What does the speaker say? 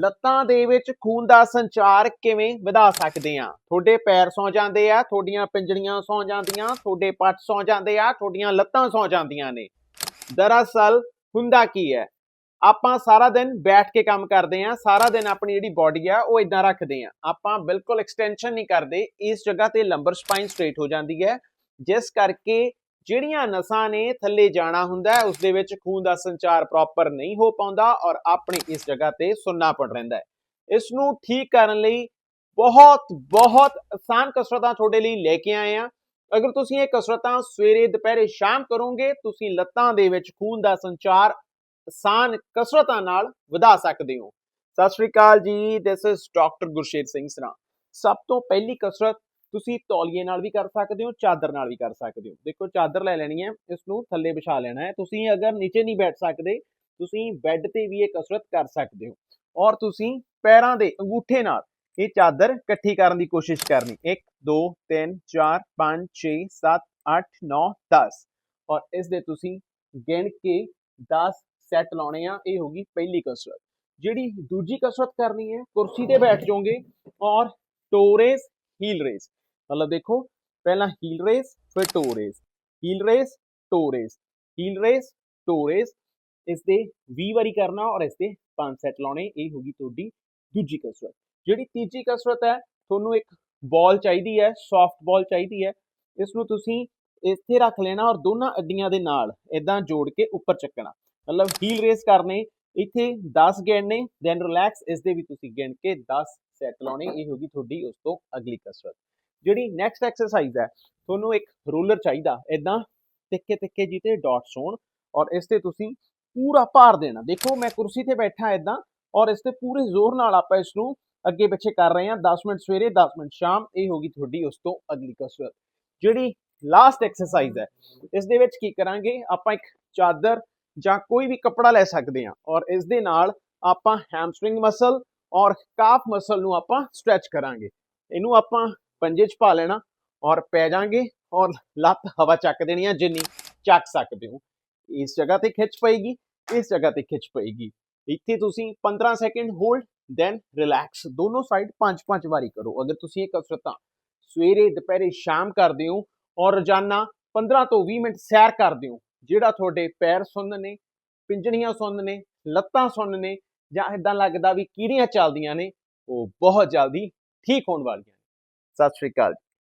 ਲੱਤਾਂ ਦੇ ਵਿੱਚ ਖੂਨ ਦਾ ਸੰਚਾਰ ਕਿਵੇਂ ਵਧਾ ਸਕਦੇ ਆ ਤੁਹਾਡੇ ਪੈਰ ਸੌ ਜਾਂਦੇ ਆ, ਤੁਹਾਡੀਆਂ ਪਿੰਜੜੀਆਂ ਸੌ ਜਾਂਦੀਆਂ, ਤੁਹਾਡੇ ਪੱਟ ਸੌ ਜਾਂਦੇ ਆ, ਤੁਹਾਡੀਆਂ ਲੱਤਾਂ ਸੌ ਜਾਂਦੀਆਂ ਨੇ। ਦਰਅਸਲ ਹੁੰਦਾ ਕੀ ਹੈ? ਆਪਾਂ ਸਾਰਾ ਦਿਨ ਬੈਠ ਕੇ ਕੰਮ ਕਰਦੇ ਆ ਸਾਰਾ ਦਿਨ ਆਪਣੀ ਜਿਹੜੀ ਬਾਡੀ ਆ, ਉਹ ਇਦਾਂ ਰੱਖਦੇ ਆ ਆਪਾਂ ਬਿਲਕੁਲ ਐਕਸਟੈਂਸ਼ਨ ਨਹੀਂ ਕਰਦੇ, ਇਸ ਜਗ੍ਹਾ ਤੇ ਲੰਬਰ ਸਪਾਈਨ ਸਟ੍ਰੇਟ ਹੋ ਜਾਂਦੀ ਹੈ, ਜਿਸ ਕਰਕੇ ਜਿਹੜੀਆਂ ਨਸਾਂ ਨੇ ਥੱਲੇ ਜਾਣਾ ਹੁੰਦਾ ਹੈ, ਉਸ ਦੇ ਵਿੱਚ ਖੂਨ ਦਾ ਸੰਚਾਰ ਪ੍ਰੋਪਰ ਨਹੀਂ ਹੋ ਪਾਉਂਦਾ ਔਰ ਆਪਣੀ ਇਸ ਜਗ੍ਹਾ ਤੇ ਸੁੰਨਾਪਣ ਰਹਿੰਦਾ ਹੈ। ਇਸ ਨੂੰ ਠੀਕ ਕਰਨ ਲਈ ਬਹੁਤ ਬਹੁਤ ਆਸਾਨ ਕਸਰਤਾਂ ਤੁਹਾਡੇ ਲਈ ਲੈ ਕੇ ਆਏ ਆ ਅਗਰ ਤੁਸੀਂ ਇਹ ਕਸਰਤਾਂ ਸਵੇਰੇ, ਦੁਪਹਿਰੇ, ਸ਼ਾਮ ਕਰੋਗੇ, ਤੁਸੀਂ ਲੱਤਾਂ ਦੇ ਵਿੱਚ ਖੂਨ ਦਾ ਸੰਚਾਰ ਆਸਾਨ ਕਸਰਤਾਂ ਨਾਲ ਵਧਾ ਸਕਦੇ ਹੋ। Sat Sri Akal ji this is doctor Gursher Singh Sra. ਸਭ ਤੋਂ ਪਹਿਲੀ ਕਸਰਤ ਤੁਸੀਂ ਤੌਲੀਏ ਨਾਲ ਵੀ ਕਰ ਸਕਦੇ ਹੋ, ਚਾਦਰ ਨਾਲ ਵੀ ਕਰ ਸਕਦੇ ਹੋ। ਦੇਖੋ, ਚਾਦਰ ਲੈ ਲੈਣੀ ਹੈ ਇਸ ਨੂੰ ਥੱਲੇ ਵਿਛਾ ਲੈਣਾ ਹੈ। ਤੁਸੀਂ ਅਗਰ ਨੀਚੇ ਨਹੀਂ ਬੈਠ ਸਕਦੇ, ਤੁਸੀਂ ਬੈੱਡ ਤੇ ਵੀ ਇਹ ਕਸਰਤ ਕਰ ਸਕਦੇ ਹੋ। ਔਰ ਤੁਸੀਂ ਪੈਰਾਂ ਦੇ ਅੰਗੂਠੇ ਨਾਲ ਇਹ ਚਾਦਰ ਇਕੱਠੀ ਕਰਨ ਦੀ ਕੋਸ਼ਿਸ਼ ਕਰਨੀ। 1 2 3 4 5 6 7 8 9 10 ਔਰ ਇਸ ਦੇ ਤੁਸੀਂ ਗਿਣ ਕੇ 10 ਸੈੱਟ ਲਾਉਣੇ ਆ। ਇਹ ਹੋਗੀ ਪਹਿਲੀ ਕਸਰਤ। ਜਿਹੜੀ ਦੂਜੀ ਕਸਰਤ ਕਰਨੀ ਹੈ, ਕੁਰਸੀ ਤੇ ਬੈਠ ਜਾਓਗੇ ਔਰ ਟੋਰੇਸ ਹੀਲ ਰੇਸ ਮਤਲਬ ਦੇਖੋ, ਪਹਿਲਾਂ ਹੀਲ ਰੇਸ ਫਿਰ toe raise heel raise toe raise heel raise toe raise ਇਸ ਦੇ 20 ਵਾਰੀ ਕਰਨਾ ਔਰ ਇਸ ਦੇ 5 ਸੈੱਟ ਲਾਉਣੇ, ਇਹ ਹੋਗੀ ਤੁਹਾਡੀ ਦੂਜੀ ਕਸਰਤ। ਜਿਹੜੀ ਤੀਜੀ ਕਸਰਤ ਹੈ, ਤੁਹਾਨੂੰ ਇੱਕ ਬਾਲ ਚਾਹੀਦੀ ਹੈ ਸੌਫਟ ਬਾਲ ਚਾਹੀਦੀ ਹੈ। ਇਸ ਨੂੰ ਤੁਸੀਂ ਇੱਥੇ ਰੱਖ ਲੈਣਾ ਔਰ ਦੋਨਾਂ ਅੱਡੀਆਂ ਦੇ ਨਾਲ ਇਦਾਂ ਜੋੜ ਕੇ ਉੱਪਰ ਚੱਕਣਾ। ਮਤਲਬ ਹੀਲ ਰੇਸ ਕਰਨੇ, ਇੱਥੇ 10 ਗਿਣਨੇ ਦੈਨ ਰਿਲੈਕਸ ਇਸ ਦੇ ਵੀ ਤੁਸੀਂ ਗਿਣ ਕੇ 10 ਸੈੱਟ ਲਾਉਣੇ, ਇਹ ਹੋਗੀ ਤੁਹਾਡੀ ਉਸ ਤੋਂ ਅਗਲੀ ਕਸਰਤ। ਜਿਹੜੀ ਨੈਕਸਟ ਐਕਸਰਸਾਈਜ਼ ਹੈ, ਤੁਹਾਨੂੰ ਇੱਕ ਰੋਲਰ ਚਾਹੀਦਾ ਇਦਾਂ ਤਿੱਕੇ ਤਿੱਕੇ ਜੀ ਡਾਟਸ ਹੋਣ ਔਰ ਇਸ ਤੇ ਤੁਸੀਂ ਪੂਰਾ ਭਾਰ ਦੇਣਾ। ਦੇਖੋ, ਮੈਂ ਕੁਰਸੀ ਤੇ ਬੈਠਾ ਇਦਾਂ ਔਰ ਇਸ ਤੇ ਪੂਰੇ ਜ਼ੋਰ ਨਾਲ ਆਪਾਂ ਇਸ ਨੂੰ ਅੱਗੇ ਪਿੱਛੇ ਕਰ ਰਹੇ ਹਾਂ 10 ਮਿੰਟ ਸਵੇਰੇ 10 ਮਿੰਟ ਸ਼ਾਮ, ਇਹ ਹੋਗੀ ਤੁਹਾਡੀ ਉਸ ਤੋਂ ਅਗਲੀ ਕਸਰਤ। ਜਿਹੜੀ ਲਾਸਟ ਐਕਸਰਸਾਈਜ਼ ਹੈ, ਇਸ ਦੇ ਵਿੱਚ ਕੀ ਕਰਾਂਗੇ, ਆਪਾਂ ਇੱਕ ਚਾਦਰ ਜਾਂ ਕੋਈ ਵੀ ਕੱਪੜਾ ਲੈ ਸਕਦੇ ਹਾਂ ਔਰ ਇਸ ਦੇ ਨਾਲ ਆਪਾਂ ਹੈਮਸਟ੍ਰਿੰਗ ਮਸਲ ਔਰ ਕਾਫ ਮਸਲ ਨੂੰ ਆਪਾਂ ਸਟ੍ਰੈਚ ਕਰਾਂਗੇ। ਇਹਨੂੰ ਆਪਾਂ ਪੰਜੇ 'ਚ ਪਾ ਲੈਣਾ ਔਰ ਪੈ ਜਾਾਂਗੇ ਔਰ ਲੱਤ ਹਵਾ ਚੱਕ ਦੇਣੀ ਆ, ਜਿੰਨੀ ਚੱਕ ਸਕਦੇ ਹੋ। ਇਸ ਜਗ੍ਹਾ ਤੇ ਖਿੱਚ ਪਏਗੀ, ਇਸ ਜਗ੍ਹਾ ਤੇ ਖਿੱਚ ਪਏਗੀ। ਇੱਥੇ ਤੁਸੀਂ 15 ਸੈਕਿੰਡ ਹੋਲਡ ਦੈਨ ਰਿਲੈਕਸ ਦੋਨੋਂ ਸਾਈਡ 5-5 ਵਾਰੀ ਕਰੋ। ਅਗਰ ਤੁਸੀਂ ਇਹ ਕਸਰਤਾਂ ਸਵੇਰੇ, ਦੁਪਹਿਰੇ, ਸ਼ਾਮ ਕਰਦੇ ਹੋ ਔਰ ਰੋਜ਼ਾਨਾ 15 ਤੋਂ 20 ਮਿੰਟ ਸੈਰ ਕਰਦੇ ਹੋ, ਜਿਹੜਾ ਤੁਹਾਡੇ ਪੈਰ ਸੁੰਨ ਨੇ, ਪਿੰਜਣੀਆਂ ਸੁੰਨ ਨੇ, ਲੱਤਾਂ ਸੁੰਨ ਨੇ ਜਾਂ ਇਦਾਂ ਲੱਗਦਾ ਵੀ ਕੀੜੀਆਂ ਚੱਲਦੀਆਂ ਨੇ, ਉਹ ਬਹੁਤ ਜਲਦੀ ਠੀਕ ਹੋਣ ਵਾਲੀਆਂ ਨੇ। ਸਤਿ ਸ਼੍ਰੀ ਅਕਾਲ